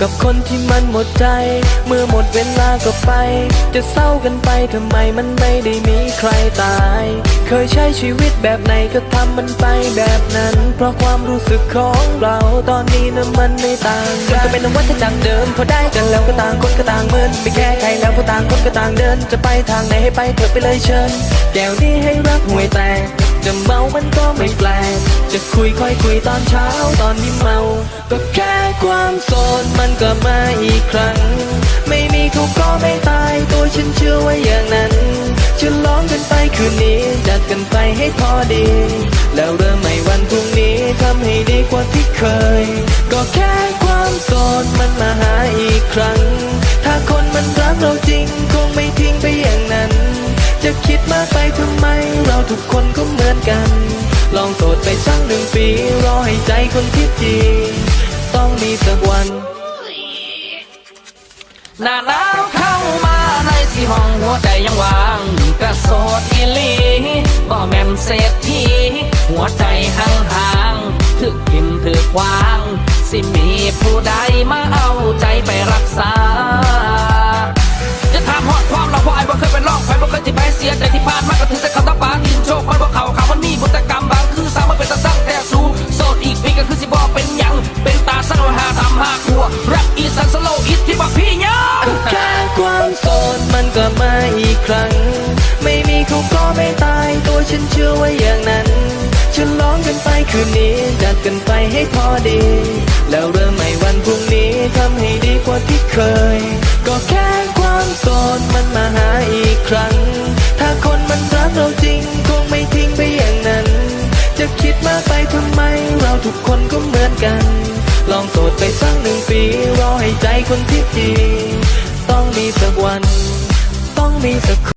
กับคนที่มันหมดใจ เมื่อหมดเวลาก็ไป จะเศร้ากันไปทำไมมันไม่ได้มีใครตาย เคยใช้ชีวิตแบบไหนก็ทำมันไปแบบนั้น เพราะความรู้สึกของเราตอนนี้นะมันไม่ต่างกันมันก็เป็นวัฏจักรเดิมพอได้กันแล้วก็ต่างคนก็ต่างเมือนไม่แค่ใครแล้วก็ต่างคนก็ต่างเดิน จะไปทางไหนให้ไปเถอะไปเลยเชิญแก้วนี้ให้รักห่วยแตก จะเมามันก็ไม่แปลก จะคุยค่อยคุยตอนเช้าตอนที่เมา ก็แค่ความโสดมันก็มาอีกครั้ง ไม่มีเขาก็ไม่ตายตัวฉันเชื่อว่าอย่างนั้นจะล้อมกันไปคืนนี้จัดกันไปให้พอดี แล้วเริ่มใหม่วันพรุ่งนี้ทำให้ดีกว่าที่เคย ก็แค่ความโสดมันมาหาอีกครั้ง ถ้าคนมันรักเรา ดมากไปทำไม เราทุกคนก็เหมือนกัน ลองโสดไปสักหนึ่งปี รอให้ใจคนคิดจริงต้องมีสักวัน หน้าหนาวเข้ามาในสี่ห้องหัวใจยังว่างกระโสดอีลีบ่แม่นเศรษฐีหัวใจห่างห่างถึกกินถึกวาง สิมีผู้ใดมาเอาใจไปรักษา ก็ถือแต่คำตาปาดินโชคมันบ่เขาเขามันมีบุตรกรรมบางคือสามันเป็นตาสั่งแต่สูโสดอีกปีก็คือสิบ่เป็นหยัง เป็นตาสั่งว่าหาทำหาครัวรักอีสันสโลอิทที่บักพี่ยังแค่ความโสดมันก็มาอีกครั้ง ไม่มีเขาก็ไม่ตายตัวฉันเชื่อว่าอย่างนั้นฉลองกันไปคืนนี้จัดกันไปให้พอดี แล้วเริ่มใหม่วันพรุ่งนี้ทำให้ดีกว่าที่เคย ทุกคนก็เหมือนกัน ลองโสดไปสักหนึ่งปีรอให้ใจคนที่จริงต้องมีสักวัน ต้องมีสัก